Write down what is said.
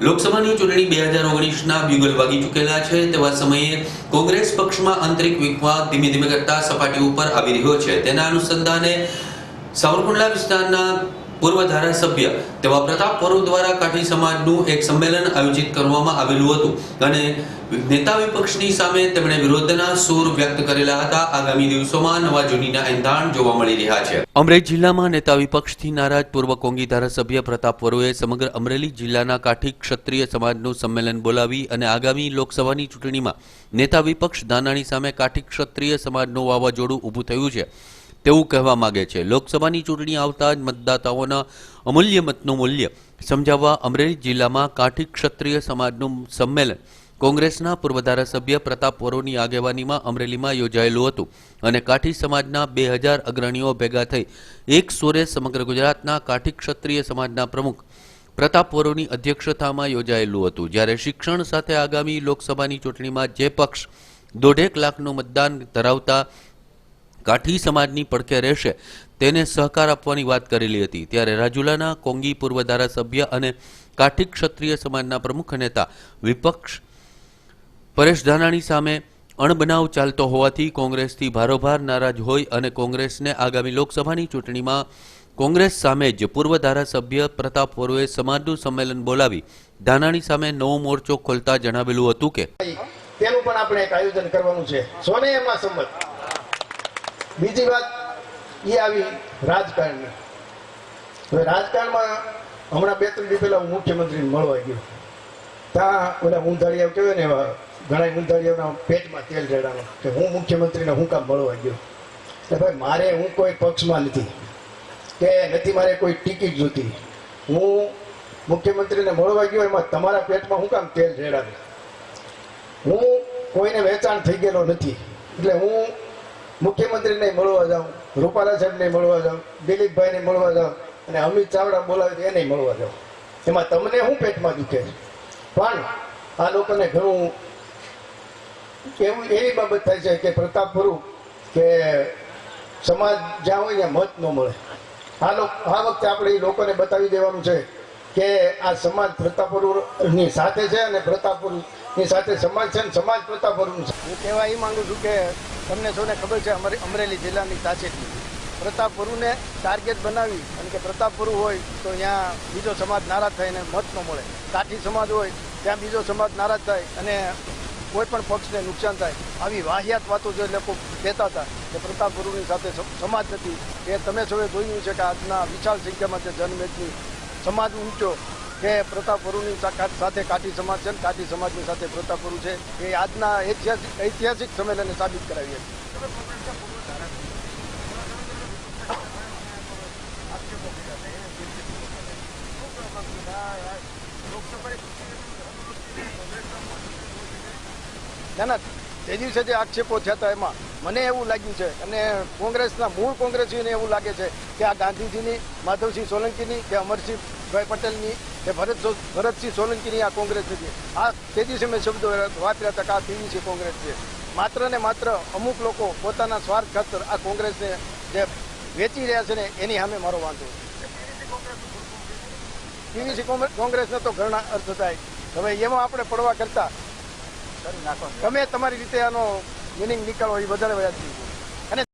લોકસભાની ચૂંટણી બે હજાર ઓગણીસના બ્યુગલ વાગી ચૂકેલા છે. તેવા સમયે કોંગ્રેસ પક્ષમાં આંતરિક વિવાદ ધીમે ધીમે કરતા સપાટી ઉપર આવી રહ્યો છે. તેના અનુસંધાને સાવરકુંડલા વિસ્તારના પૂર્વ ધારાસભ્ય તેવા પ્રતાપ પરો દ્વારા કાઠી સમાજનું એક સંમેલન આયોજિત કરવામાં આવેલું હતું અને નેતા વિપક્ષની સામે તેમણે વિરોધના સૂર વ્યક્ત કરેલા હતા. આગામી દિવસોમાં નવા જૂનીના એંધાણ જોવા મળી રહ્યા છે. અમરેલી જિલ્લામાં નેતા વિપક્ષથી નારાજ પૂર્વ કોંગી ધારાસભ્ય પ્રતાપ વરોએ સમગ્ર અમરેલી જિલ્લાના કાઠી ક્ષત્રિય સમાજનું સંમેલન બોલાવી અને આગામી લોકસભાની ચૂંટણીમાં નેતા વિપક્ષ દાનાણી સામે કાઠી ક્ષત્રિય સમાજનું વાવાઝોડું ઊભું થયું છે. તેવું કહેવા માગે છે. લોકસભાની ચૂંટણી આવતા જ મતદાતાઓના અમૂલ્ય મતનું મૂલ્ય સમજાવવા અમરેલી જિલ્લામાં કાઠી ક્ષત્રિય સમાજનું સંમેલન કોંગ્રેસના પૂર્વ ધારાસભ્ય પ્રતાપ વરોની આગેવાનીમાં અમરેલીમાં યોજાયેલું હતું અને કાઠી સમાજના બે હજાર અગ્રણીઓ ભેગા થઈ એક સુરે સમગ્ર ગુજરાતના કાઠી ક્ષત્રિય સમાજના પ્રમુખ પ્રતાપ વરોની અધ્યક્ષતામાં યોજાયેલું હતું. જ્યારે શિક્ષણ સાથે આગામી લોકસભાની ચૂંટણીમાં જે પક્ષ દોઢેક લાખનું મતદાન ધરાવતા કાઠી સમાજની પડખે રહેશે. તેને સહકાર આપવાની વાત કરેલી હતી. ત્યારે રાજુલાના કોંગી પૂર્વ ધારાસભ્ય અને કાઠી ક્ષત્રિય સમાજના પ્રમુખ નેતા વિપક્ષ પરેશ ધાનાણી સામે અણબનાવ ચાલતો હોવાથી કોંગ્રેસથી ભારોભાર નારાજ હોય અને કોંગ્રેસને આગામી લોકસભાની ચૂંટણીમાં કોંગ્રેસ સામે જ પૂર્વ ધારાસભ્ય પ્રતાપ વરોએ સમાજનું સંમેલન બોલાવી ધાનાણી સામે નવો મોરચો ખોલતા જણાવેલું હતું કે તેનું પણ આપણે એક આયોજન કરવાનું છે. સોને એમાં સંમત બીજી વાત એ આવી રાજકારણની. હવે રાજકારણમાં હમણાં બે ત્રણ દી પહેલા હું મુખ્યમંત્રીને મળવા ગયો. ત્યાં ઓલા ઊંધાળિયા કહેવાય ને એવા ઘણા ઊંધાળિયાના પેટમાં તેલ રેડાનો કે હું મુખ્યમંત્રીને હું કામ મળવા ગયો. એટલે ભાઈ મારે હું કોઈ પક્ષમાં નથી. કે નથી મારે કોઈ ટિકિટ જોતી. હું મુખ્યમંત્રીને મળવા ગયો એમાં તમારા પેટમાં હું કામ તેલ રેડાવે? હું કોઈને વેચાણ થઈ ગયેલો નથી. એટલે હું મુખ્યમંત્રીને મળવા જાઉં, રૂપાલા સાહેબને મળવા જાઉં, દિલીપભાઈને મળવા જાઉં અને અમિત ચાવડા બોલાવે એને મળવા જાઉં. એમાં તમને શું પેટમાં દુખે છે? પણ આ લોકોને ઘણું એવું એવી બાબત થાય છે કે પ્રતાપ ભરું કે સમાજ જ્યાં હોય ત્યાં મત ન મળે. આ લોકો આ વખતે આપણે એ લોકોને બતાવી દેવાનું છે કે આ સમાજ પ્રતાપપુરની સાથે છે અને પ્રતાપપુરની સાથે સમાજ છે અને સમાજ પ્રતાપપુરનું છે. હું કહેવા એ માગું છું કે તમને સૌને ખબર છે, અમારી અમરેલી જિલ્લાની તાસીરની પ્રતાપપુરુને ટાર્ગેટ બનાવી અને કે પ્રતાપપુરુ હોય તો ત્યાં બીજો સમાજ નારાજ થાય અને મત ન મળે. કાઠી સમાજ હોય, ત્યાં બીજો સમાજ નારાજ થાય અને કોઈ પણ પક્ષને નુકસાન થાય. આવી વાહિયાત વાતો જે લોકો કહેતા હતા કે પ્રતાપપુરુની સાથે સમાજ નથી. એ તમે સૌએ જોયું છે કે આજના વિશાળ સંખ્યામાં જે જનમેદની સમાજ ઊંચો કે પ્રતાપપુરુની સા- સાથે કાઠી સમાજ છે કાઠી સમાજની સાથે પ્રતાપપુરુ છે. એ આજના ઐતિહાસિક ઐતિહાસિક સંમેલને સાબિત કરાવી હતી. ના ના, તે દિવસે જે આક્ષેપો થયા હતા એમાં મને એવું લાગ્યું છે અને કોંગ્રેસના મૂળ કોંગ્રેસીઓને એવું લાગે છે કે આ ગાંધીજીની, માધવસિંહ સોલંકીની કે અમરસિંહભાઈ પટેલની કે ભરત ભરતસિંહ સોલંકીની આ કોંગ્રેસ નથી આ તે દિવસે મેં શબ્દો વાપર્યા હતા કે આ પીવીસી કોંગ્રેસ છે. માત્ર ને માત્ર અમુક લોકો પોતાના સ્વાર્થ ખાતર આ કોંગ્રેસને જે વેચી રહ્યા છે ને એની સામે મારો વાંધો. પીવીસી કોંગ્રેસને તો ઘણા અર્થ થાય. હવે એમાં આપણે પડવા કરતા તમે તમારી રીતે આનો મિનિંગ નીકાળો એ વધારે વ્યાજબી